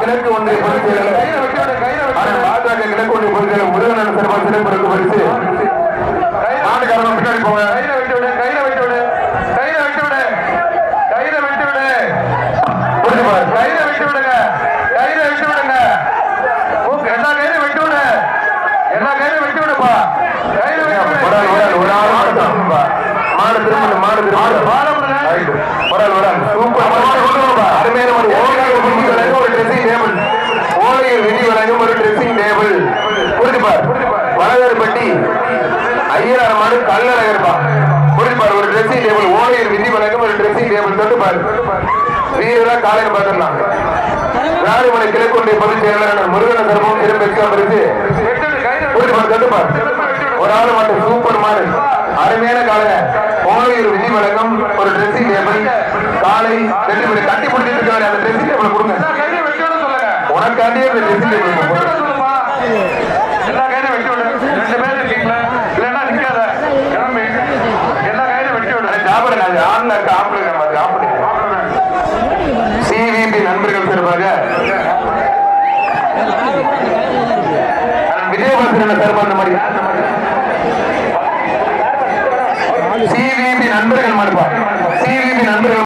கிழக்கு ஒன்றிய பொதுச் பாஜக கிழக்கு ஒன்றிய பொதுச் செயலாளர் முருகன் சிறப்பாக சிறப்பு பரிசு வாப்பா. அருமையான மாடு ஓலையில் ஒரு ட்ரெஸ்ஸிங் டேபிள் ஓலையில் விதி வழங்கும் ஒரு ட்ரெஸ்ஸிங் டேபிள் புரிஞ்சு பார். வளகர்பட்டி ஐயனார் மாடு கல்லழகர் இருப்பா புரிஞ்சு பார். ஒரு ட்ரெஸ்ஸிங் டேபிள் ஓலையில் விதி வழங்கும் ஒரு ட்ரெஸ்ஸிங் டேபிள் தொட்டு பாரு. வீரரா காலையில் பார்த்துடலாம். ராணிமலை கிழக்குண்டை பொதுச் செயலாளர் முருகன் தர்மம் திரும்ப இருக்கு. ஒரு மாடு ஒரு ஆள் மட்டும் சூப்பர் மாடு. அருமையான காலை ஓலையூர் விதி வழங்கும் ஒரு ட்ரெஸ்ஸிங் டேபிள் காலை ரெண்டு மணி கட்டி பிடிச்சிட்டு இருக்காரு அந்த ட்ரெஸ்ஸிங் டேபிள் கொடுங்க. உனக்காண்டியே அந்த ட்ரெஸ்ஸிங் டேபிள் விட்டு விட. சொல்லுப்பா எல்லா கையிலும் விட்டு விடு. சிவிபி நண்பர்கள் மறுப்பார் சிவிபி நண்பர்கள்